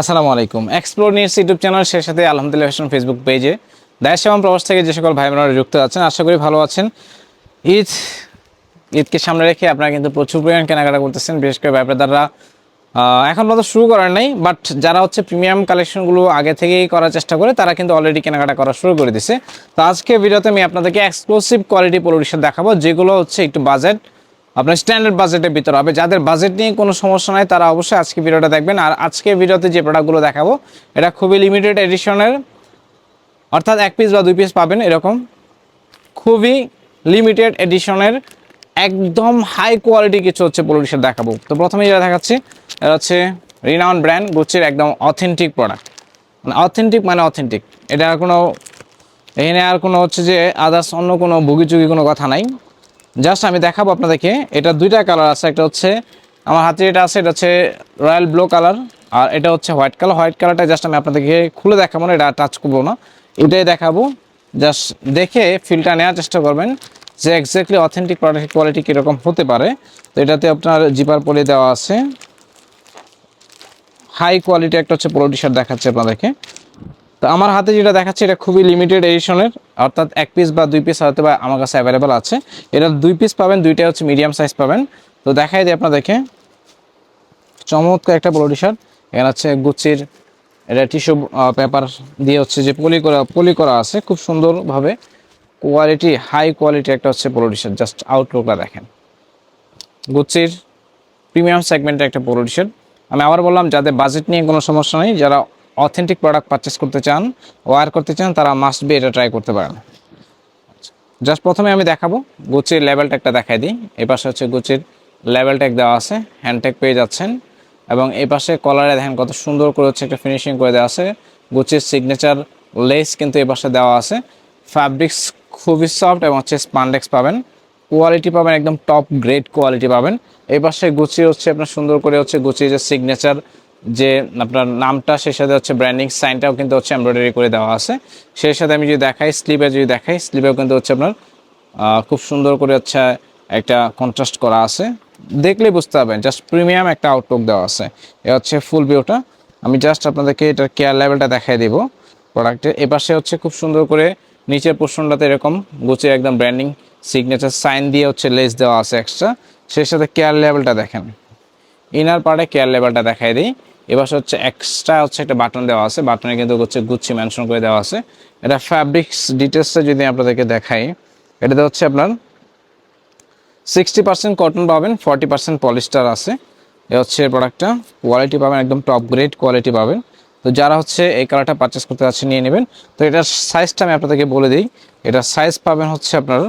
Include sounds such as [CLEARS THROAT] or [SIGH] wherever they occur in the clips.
আসসালামু আলাইকুম। Explore news YouTube channel, সেই সাথে আলহামদুলিল্লাহ ফ্যাশন ফেসবুক পেজে। দেশ এবং প্রবাস থেকে যে সকল ভাই বোনেরা যুক্ত আছেন, আশা করি ভালো আছেন। ঈদ, ঈদকে সামনে রেখে আপনারা কিন্তু প্রচুর পরিমাণ কেনাকাটা করতেছেন, বিশেষ করে ব্যাপারদাররা এখন পর্যন্ত শুরু করার নাই বাট যারা হচ্ছে প্রিমিয়াম কালেকশনগুলো আগে থেকেই করার চেষ্টা করে, তারা কিন্তু অলরেডি কেনাকাটা করা শুরু করে দিছে। তো আজকে ভিডিওতে আমি আপনাদেরকে এক্সক্লুসিভ কোয়ালিটি পলিউশন দেখাবো, যেগুলো হচ্ছে একটু বাজেট আপনার স্ট্যান্ডার্ড বাজেটের ভিতরে হবে। যাদের বাজেট নিয়ে কোনো সমস্যা নাই, তারা অবশ্যই আজকে ভিডিওটা দেখবেন। আর আজকে ভিডিওতে যে প্রোডাক্টগুলো দেখাবো, এটা খুবই লিমিটেড এডিশনের অর্থাৎ এক পিস বা দুই পিস পাবেন এরকম। খুবই লিমিটেড এডিশনের একদম হাই কোয়ালিটি কিছু হচ্ছে পলিউশন দেখাবো। তো প্রথমে যেটা দেখাচ্ছি, এটা হচ্ছে রিনাউন ব্র্যান্ড গুচির একদম অথেন্টিক প্রোডাক্ট মানে অথেন্টিক মানে অথেন্টিক এটা কোনো, এখানে আর কোনো হচ্ছে যে আদার্স অন্য কোনো ভুগিচুগি কোনো কথা নাই। জাস্ট আমি দেখাবো আপনাদেরকে, এটা দুইটা কালার আছে, একটা হচ্ছে আমার হাতে যেটা আছে, এটা হচ্ছে রয়্যাল ব্লু কালার, আর এটা হচ্ছে হোয়াইট কালার, হোয়াইট কালারটা জাস্ট আমি আপনাদেরকে খুলে দেখাবো না, এটা টাচ করব না, এটাই দেখাবো, জাস্ট দেখে ফিলটা নেওয়ার চেষ্টা করবেন যে এক্স্যাক্টলি অথেন্টিক প্রোডাক্টের কোয়ালিটি কীরকম হতে পারে। তো এটাতে আপনার জিপার পলি দেওয়া আছে। হাই কোয়ালিটি একটা হচ্ছে পোলো টি শার্ট দেখাচ্ছে আপনাদেরকে। তো আমার হাতে যেটা দেখাচ্ছে, এটা খুবই লিমিটেড এডিশনের অর্থাৎ এক পিস বা দুই পিস হয়তো বা আমার কাছে অ্যাভেলেবেল আছে। এটা দুই পিস পাবেন দুইটা হচ্ছে মিডিয়াম সাইজ পাবেন। তো দেখাই দিই আপনাদেরকে। চমৎকার একটা পোলো টি শার্ট এখানে হচ্ছে গুচির এটা টিস্যু পেপার দিয়ে হচ্ছে যে পলি করা পলি করা আছে। খুব সুন্দরভাবে কোয়ালিটি হাই কোয়ালিটি একটা হচ্ছে পোলো টি শার্ট জাস্ট আউটলুকটা দেখেন গুচির প্রিমিয়াম সেগমেন্টের একটা পোলো টি শার্ট আমি আবার বললাম, যাদের বাজেট নিয়ে কোনো সমস্যা নেই, যারা অথেন্টিক প্রোডাক্ট পারচেস করতে চান ওয়ার করতে চান, তারা মাস্ট বি এটা ট্রাই করতে পারেন। জাস্ট প্রথমে আমি দেখাবো গুচির লেভেলটা একটা দেখাই দিই। এই পাশে হচ্ছে গুচির লেভেল ট্যাগ দেওয়া আছে হ্যান্ডট্যাগ পেয়ে যাচ্ছেন। এবং এই পাশে কলারে দেখেন কত সুন্দর করে হচ্ছে একটা ফিনিশিং করে দেওয়া আছে। গুচির সিগনেচার লেস কিন্তু এই পাশে দেওয়া আছে। ফ্যাব্রিক্স খুবই সফট এবং হচ্ছে স্পান্ডেক্স পাবেন। কোয়ালিটি পাবেন, একদম টপ গ্রেড কোয়ালিটি পাবেন। এই পাশে গুচি হচ্ছে আপনার সুন্দর করে হচ্ছে গুচির যে সিগনেচার যে আপনার নামটা, সেই সাথে হচ্ছে ব্র্যান্ডিং সাইনটাও কিন্তু হচ্ছে এমব্রয়ডারি করে দেওয়া আছে। সেই সাথে আমি যদি দেখাই স্লিপে যদি দেখাই স্লিপেও কিন্তু হচ্ছে আপনার খুব সুন্দর করে হচ্ছে একটা কন্ট্রাস্ট করা আছে। দেখলেই বুঝতে পারবেন জাস্ট প্রিমিয়াম একটা আউটলুক দেওয়া আছে। এ হচ্ছে ফুল ভিউটা আমি জাস্ট আপনাদেরকে এটার কেয়ার লেভেলটা দেখাই দিব প্রোডাক্টের এপাশে হচ্ছে খুব সুন্দর করে নিচের পোর্শনটাতে এরকম গুছিয়ে একদম ব্র্যান্ডিং সিগনেচার সাইন দিয়ে হচ্ছে লেস দেওয়া আছে এক্সট্রা সেই সাথে কেয়ার লেভেলটা দেখেন। ইনার পার্টে কেয়ার লেভেলটা দেখাই দিই। এবার হচ্ছে এক্সট্রা হচ্ছে একটা বাটন দেওয়া আছে। বাটনে কিন্তু হচ্ছে গুচ্ছি মেনশন করে দেওয়া আছে। এটা ফ্যাব্রিক্স ডিটেলসটা যদি আপনাদেরকে দেখাই, এটাতে হচ্ছে আপনার সিক্সটি পার্সেন্ট কটন পাবেন ফর্টি পার্সেন্ট পলিস্টার আছে। এ হচ্ছে প্রোডাক্টটা কোয়ালিটি পাবেন, একদম টপ গ্রেড কোয়ালিটি পাবেন। তো যারা হচ্ছে এই কালারটা পারচেস করতে যাচ্ছে নিয়ে নেবেন। তো এটার সাইজটা আমি আপনাদেরকে বলে দিই। এটার সাইজ পাবেন হচ্ছে আপনার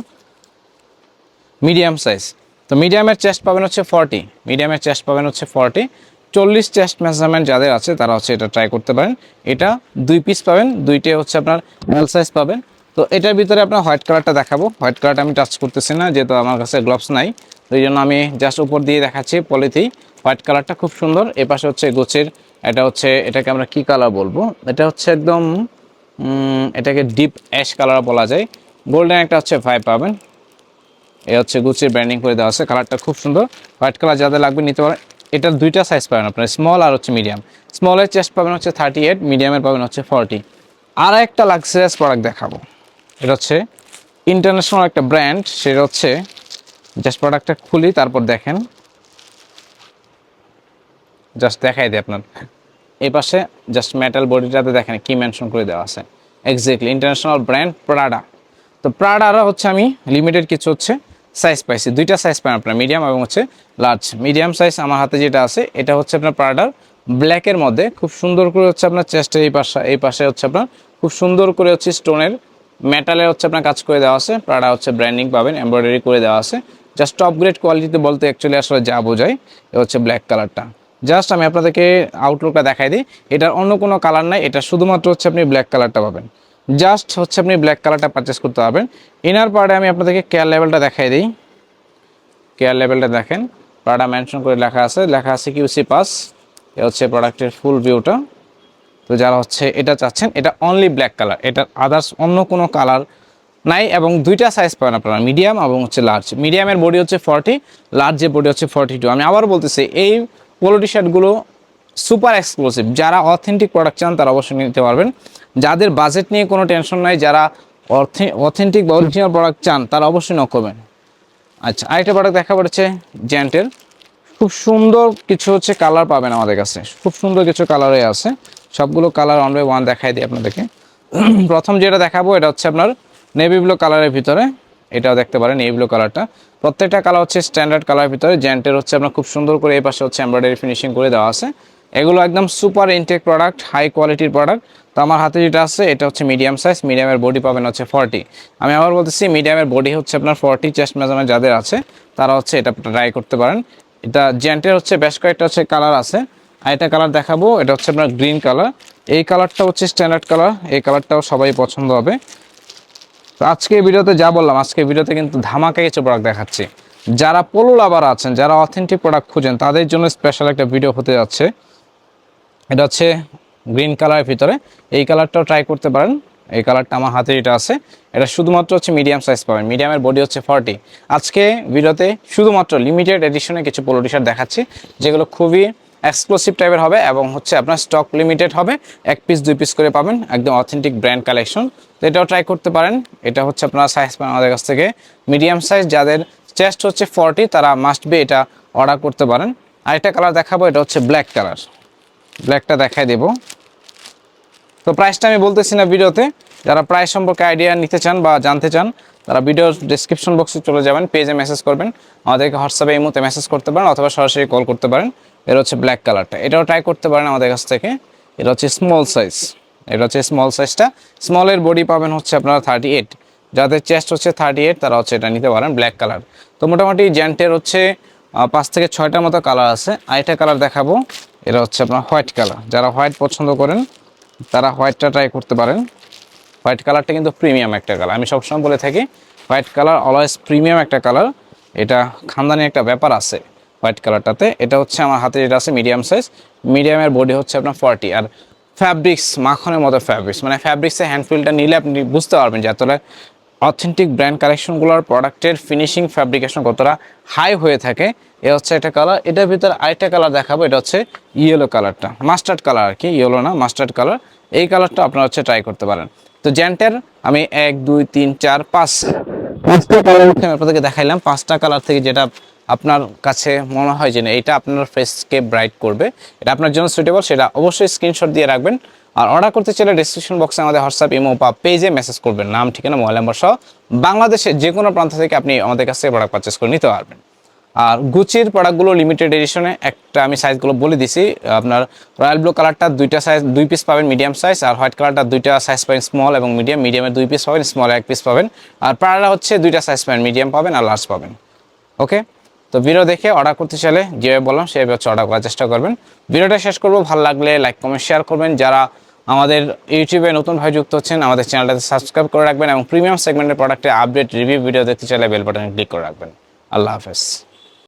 মিডিয়াম সাইজ তো মিডিয়ামের চেস্ট পাবেন হচ্ছে ফর্টি মিডিয়ামের চেস্ট পাবেন হচ্ছে ফর্টি চল্লিশ চেস্ট মেজারমেন্ট যাদের আছে, তারা হচ্ছে এটা ট্রাই করতে পারেন। এটা দুই পিস পাবেন, দুইটাই হচ্ছে আপনার এল সাইজ পাবেন। তো এটার ভিতরে আপনার হোয়াইট কালারটা দেখাবো। হোয়াইট কালারটা আমি টাচ করতেছি না, যেহেতু আমার কাছে গ্লোভস নাই। তো এই জন্য আমি জাস্ট উপর দিয়ে দেখাচ্ছি পলিতেই হোয়াইট কালারটা খুব সুন্দর। এ পাশে হচ্ছে গোছের, এটা হচ্ছে, এটাকে আমরা কি কালার বলব? এটা হচ্ছে একদম এটাকে ডিপ অ্যাশ কালার বলা যায়। গোল্ডেন একটা হচ্ছে ভাই পাবেন। এ হচ্ছে গুচির ব্র্যান্ডিং করে দেওয়া আছে। কালারটা খুব সুন্দর। হোয়াইট কালার যাদের লাগবে নিতে পারেন। এটার দুইটা সাইজ পাবেন আপনার স্মল আর হচ্ছে মিডিয়াম স্মলের চেস্ট পাবেন হচ্ছে থার্টি এইট মিডিয়ামের পাবেন হচ্ছে ফর্টি আর একটা লাক্সারিয়াস প্রোডাক্ট দেখাবো। এটা হচ্ছে ইন্টারন্যাশনাল একটা ব্র্যান্ড সেটা হচ্ছে জাস্ট প্রোডাক্টটা খুলি, তারপর দেখেন। জাস্ট দেখাই দিই আপনার। এই পাশে জাস্ট মেটাল বডিটাতে দেখেন কি মেনশন করে দেওয়া আছে। এক্স্যাক্টলি ইন্টারন্যাশনাল ব্র্যান্ড প্রাডা তো প্রাডারও হচ্ছে আমি লিমিটেড কিছু হচ্ছে সাইজ পাইছি। দুইটা সাইজ পান আপনার মিডিয়াম এবং হচ্ছে লার্জ মিডিয়াম সাইজ আমার হাতে যেটা আছে, এটা হচ্ছে আপনার প্রাডার ব্ল্যাকের মধ্যে। খুব সুন্দর করে হচ্ছে আপনার চেস্টের এই পাশে এই পাশে হচ্ছে আপনার খুব সুন্দর করে হচ্ছে স্টোনের মেটালে হচ্ছে আপনার কাজ করে দেওয়া আছে। প্রাডা হচ্ছে ব্র্যান্ডিং পাবেন এমব্রয়ডারি করে দেওয়া আছে। জাস্ট টপ গ্রেড কোয়ালিটিতে বলতে অ্যাকচুয়ালি আসলে যা বোঝায়, এ হচ্ছে ব্ল্যাক কালারটা জাস্ট আমি আপনাদেরকে আউটলুকটা দেখাই দিই, এটার অন্য কোনো কালার নাই, এটা শুধুমাত্র হচ্ছে আপনি ব্ল্যাক কালারটা পাবেন। জাস্ট হচ্ছে আপনি ব্ল্যাক কালারটা পারচেস করতে পারবেন। ইনার পার্টে আমি আপনাদেরকে কেয়ার লেভেলটা দেখাই দিই। কেয়ার লেভেলটা দেখেন। প্রাডা মেনশন করে লেখা আছে। লেখা আছে কিউসি পাস এ হচ্ছে প্রোডাক্টের ফুল ভিউটা তো যারা হচ্ছে এটা চাচ্ছেন, এটা অনলি ব্ল্যাক কালার এটা আদার্স অন্য কোনো কালার নাই এবং দুইটা সাইজ পাবেন আপনারা মিডিয়াম এবং হচ্ছে লার্জ মিডিয়ামের বডি হচ্ছে ফর্টি লার্জের বডি হচ্ছে ফর্টি টু আমি আবার বলতেছি, এই পোলো টি শার্টগুলো সুপার এক্সক্লুসিভ যারা অথেন্টিক প্রোডাক্ট চান, তারা অবশ্যই নিতে পারবেন। যাদের বাজেট নিয়ে কোনো টেনশন নাই, যারা অথেন্টিক বা অরিজিনাল প্রোডাক্ট চান, তারা অবশ্যই নক করবেন। আচ্ছা আরেকটা প্রোডাক্ট দেখা পড়েছে জ্যান্টের খুব সুন্দর কিছু হচ্ছে কালার পাবেন আমাদের কাছে। খুব সুন্দর কিছু কালারে আছে। সবগুলো কালার ওয়ান বাই ওয়ান দেখাই দিই আপনাদেরকে। [CLEARS THROAT] প্রথম যেটা দেখাবো, এটা হচ্ছে আপনার নেভি ব্লু কালারের ভিতরে। এটাও দেখতে পারেন নেভি ব্লু কালারটা প্রত্যেকটা কালার হচ্ছে স্ট্যান্ডার্ড কালারের ভিতরে। জ্যান্টের হচ্ছে আপনার খুব সুন্দর করে এই পাশে হচ্ছে এমব্রয়ডারি ফিনিশিং করে দেওয়া আছে। এগুলো একদম সুপার ইনটেক প্রোডাক্ট হাই কোয়ালিটির প্রোডাক্ট তো আমার হাতে যেটা আছে, এটা হচ্ছে মিডিয়াম সাইজ মিডিয়ামের বডি পাবেন হচ্ছে ফর্টি আমি আবার বলতেছি মিডিয়ামের বডি হচ্ছে আপনার ফর্টি চেস্ট মেজারমেন্ট যাদের আছে, তারা হচ্ছে এটা ট্রাই করতে পারেন। এটা জ্যান্টের হচ্ছে বেশ কয়েকটা হচ্ছে কালার আছে। আর এটা কালার দেখাবো, এটা হচ্ছে আপনার গ্রিন কালার এই কালারটা হচ্ছে স্ট্যান্ডার্ড কালার এই কালারটাও সবাই পছন্দ হবে। তো আজকে ভিডিওতে যা বললাম, আজকে ভিডিওতে কিন্তু ধামাকা কিছু প্রোডাক্ট দেখাচ্ছি। যারা পোলো লাভার আছেন, যারা অথেন্টিক প্রোডাক্ট খুঁজেন, তাদের জন্য স্পেশাল একটা ভিডিও হতে যাচ্ছে। এটা হচ্ছে গ্রিন কালারের ভিতরে। এই কালারটাও ট্রাই করতে পারেন। এই কালারটা আমার হাতে এটা আছে। এটা শুধুমাত্র হচ্ছে মিডিয়াম সাইজ পাবেন। মিডিয়ামের বডি হচ্ছে ফর্টি আজকে ভিডিওতে শুধুমাত্র লিমিটেড এডিশনে কিছু পোলো টি শার্ট দেখাচ্ছি, যেগুলো খুবই এক্সক্লুসিভ টাইপের হবে এবং হচ্ছে আপনার স্টক লিমিটেড হবে। এক পিস দুই পিস করে পাবেন। একদম অথেন্টিক ব্র্যান্ড কালেকশন তো এটাও ট্রাই করতে পারেন। এটা হচ্ছে আপনার সাইজ পাবেন আমাদের কাছ থেকে। মিডিয়াম সাইজ যাদের চেস্ট হচ্ছে ফর্টি তারা মাস্ট বি এটা অর্ডার করতে পারেন। আরেকটা কালার দেখাবো, এটা হচ্ছে ব্ল্যাক কালার ব্ল্যাকটা দেখাই দেব। তো প্রাইসটা আমি বলতেছি না ভিডিওতে। যারা প্রাইস সম্পর্কে আইডিয়া নিতে চান বা জানতে চান, তারা ভিডিওর ডিসক্রিপশন বক্সে চলে যাবেন পেজে মেসেজ করবেন। আমাদেরকে হোয়াটসঅ্যাপে এই মুহূর্তে মেসেজ করতে পারেন অথবা সরাসরি কল করতে পারেন। এটা হচ্ছে ব্ল্যাক কালারটা এটাও ট্রাই করতে পারেন আমাদের কাছ থেকে। এটা হচ্ছে স্মল সাইজ এটা হচ্ছে স্মল সাইজটা স্মলের বডি পাবেন হচ্ছে আপনারা থার্টি এইট যাদের চেস্ট হচ্ছে থার্টি এইট তারা হচ্ছে এটা নিতে পারেন ব্ল্যাক কালার তো মোটামুটি জ্যান্টের হচ্ছে পাঁচ থেকে ছয়টার মতো কালার আছে। আরেকটা কালার দেখাবো। এটা হচ্ছে আপনার হোয়াইট কালার। যারা হোয়াইট পছন্দ করেন, তারা হোয়াইটটা ট্রাই করতে পারেন। হোয়াইট কালারটা কিন্তু প্রিমিয়াম একটা কালার। আমি সবসময় বলে থাকি, হোয়াইট কালার অলওয়েজ প্রিমিয়াম একটা কালার। এটা খানদানি একটা ব্যাপার আছে হোয়াইট কালারটাতে। এটা হচ্ছে আমার হাতে যেটা আছে মিডিয়াম সাইজ মিডিয়ামের বডি হচ্ছে আপনার ফর্টি আর ফ্যাব্রিক্স মাখনের মতো ফ্যাব্রিক্স মানে ফ্যাব্রিক্সের হ্যান্ডফিলটা নিলে আপনি বুঝতে পারবেন যে এতটা অথেন্টিক ব্র্যান্ড কালেকশনগুলোর প্রোডাক্টের ফিনিশিং ফ্যাব্রিকেশন কতটা হাই হয়ে থাকে, এ হচ্ছে একটা কালার এটার ভিতরে আরেকটা কালার দেখাবো, এটা হচ্ছে ইয়েলো কালারটা মাস্টার্ড কালার আর কি ইয়েলো না মাস্টার্ড কালার এই কালারটা আপনারা হচ্ছে ট্রাই করতে পারেন। তো জ্যান্টের আমি এক, দুই, তিন, চার, পাঁচ। পাঁচটা কালার আপনাদেরকে দেখাইলাম। পাঁচটা কালার থেকে যেটা আপনার কাছে মনে হয় যে না, এটা আপনার ফেসকে ব্রাইট করবে, এটা আপনার জন্য সুইটেবল সেটা অবশ্যই স্ক্রিনশট দিয়ে রাখবেন। আর অর্ডার করতে চাইলে ডিসক্রিপশন বক্সে আমাদের হোয়াটসঅ্যাপ ইমো বা পেজে মেসেজ করবেন। নাম, ঠিকানা মোবাইল নাম্বার সহ বাংলাদেশের যে কোনো প্রান্ত থেকে আপনি আমাদের কাছ প্রোডাক্ট পারচেস করে নিতে পারবেন। আর গুচির প্রোডাক্টগুলো লিমিটেড এডিশনে একটা আমি সাইজগুলো বলে দিছি, আপনার রয়্যাল ব্লু কালারটা দুইটা সাইজ দুই পিস পাবেন মিডিয়াম সাইজ আর হোয়াইট কালারটা দুইটা সাইজ পাবেন স্মল এবং মিডিয়াম মিডিয়ামের দুই পিস পাবেন স্মল এক পিস পাবেন। আর প্রায়রা হচ্ছে দুইটা সাইজ পাবেন মিডিয়াম পাবেন আর লার্জ পাবেন। ওকে তো ভিডিও দেখে অর্ডার করতে চাইলে যেভাবে বললাম, সেভাবে হচ্ছে অর্ডার করার চেষ্টা করবেন। ভিডিওটা শেষ করব। ভালো লাগলে লাইক কমেন্ট শেয়ার করবেন। যারা আমাদের ইউটিউবে নতুনভাবে যুক্ত হচ্ছেন, আমাদের চ্যানেলটাতে সাবস্ক্রাইব করে রাখবেন এবং প্রিমিয়াম সেগমেন্টের প্রোডাক্টের আপডেট রিভিউ ভিডিও দেখতে চাইলে বেল বাটনে ক্লিক করে রাখবেন। আল্লাহ হাফেজ।